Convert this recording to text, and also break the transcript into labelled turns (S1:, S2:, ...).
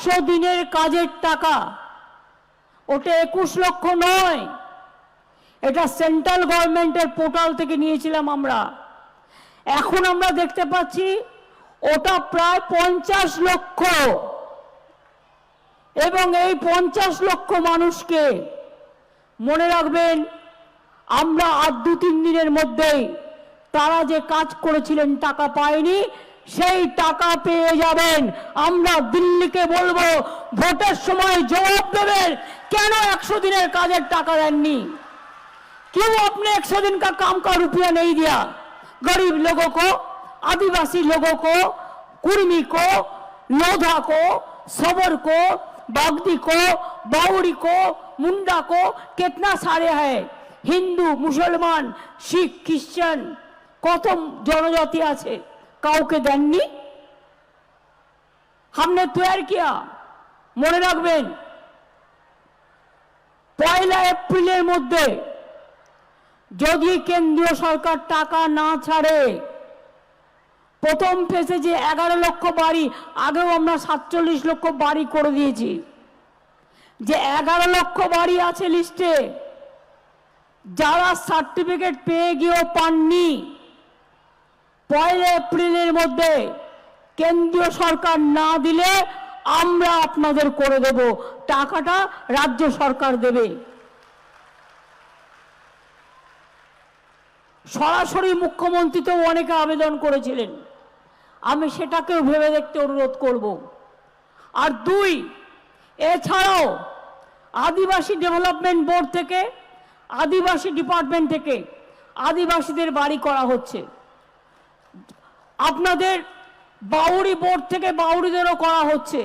S1: একশো দিনের কাজের টাকা। ওটা একুশ লক্ষ নয়। এটা সেন্ট্রাল গভর্নমেন্টের পোর্টাল থেকে নিয়েছিলাম আমরা। এখন আমরা দেখতে পাচ্ছি, ওটা প্রায় পঞ্চাশ লক্ষ। এবং এই পঞ্চাশ লক্ষ মানুষকে, মনে রাখবেন, আমরা আর দু তিন দিনের মধ্যেই তারা যে কাজ করেছিলেন, টাকা পায়নি সেই টাকা পেয়ে যাবেন আমরা দিল্লিকে বলবো ভোটের সময় জবাব দেবেন কেন একশো দিনের কাজের টাকা দেননি क्यों आपने एक सौ दिन का काम का रुपया नहीं दिया गरीब लोगों को आदिवासी लोगों को कुर्मी को लोधा को सबर को बागदी को बाउरी को मुंडा को कितना सारे है হিন্দু মুসলমান শিখ খ্রিস্টান কত জনজাতি আছে কাউকে দেননি हमने तैयार किया মনে রাখবেন পয়লা এপ্রিলের মধ্যে যদি কেন্দ্রীয় সরকার টাকা না ছাড়ে প্রথম ফেসে যে এগারো লক্ষ বাড়ি আগেও আমরা সাতচল্লিশ লক্ষ বাড়ি করে দিয়েছি যে এগারো লক্ষ বাড়ি আছে লিস্টে যারা সার্টিফিকেট পেয়ে গিয়েও পাননি পয়লা এপ্রিলের মধ্যে কেন্দ্রীয় সরকার না দিলে আমরা আপনাদের করে দেব। টাকাটা রাজ্য সরকার দেবে। সরাসরি মুখ্যমন্ত্রীতেও অনেকে আবেদন করেছিলেন। আমি সেটাকেও ভেবে দেখতে অনুরোধ করব। আর দুই, এছাড়াও আদিবাসী ডেভেলপমেন্ট বোর্ড থেকে, আদিবাসী ডিপার্টমেন্ট থেকে আদিবাসীদের বাড়ি করা হচ্ছে। আপনাদের বাউরি বোর্ড থেকে বাউরিদেরও করা হচ্ছে।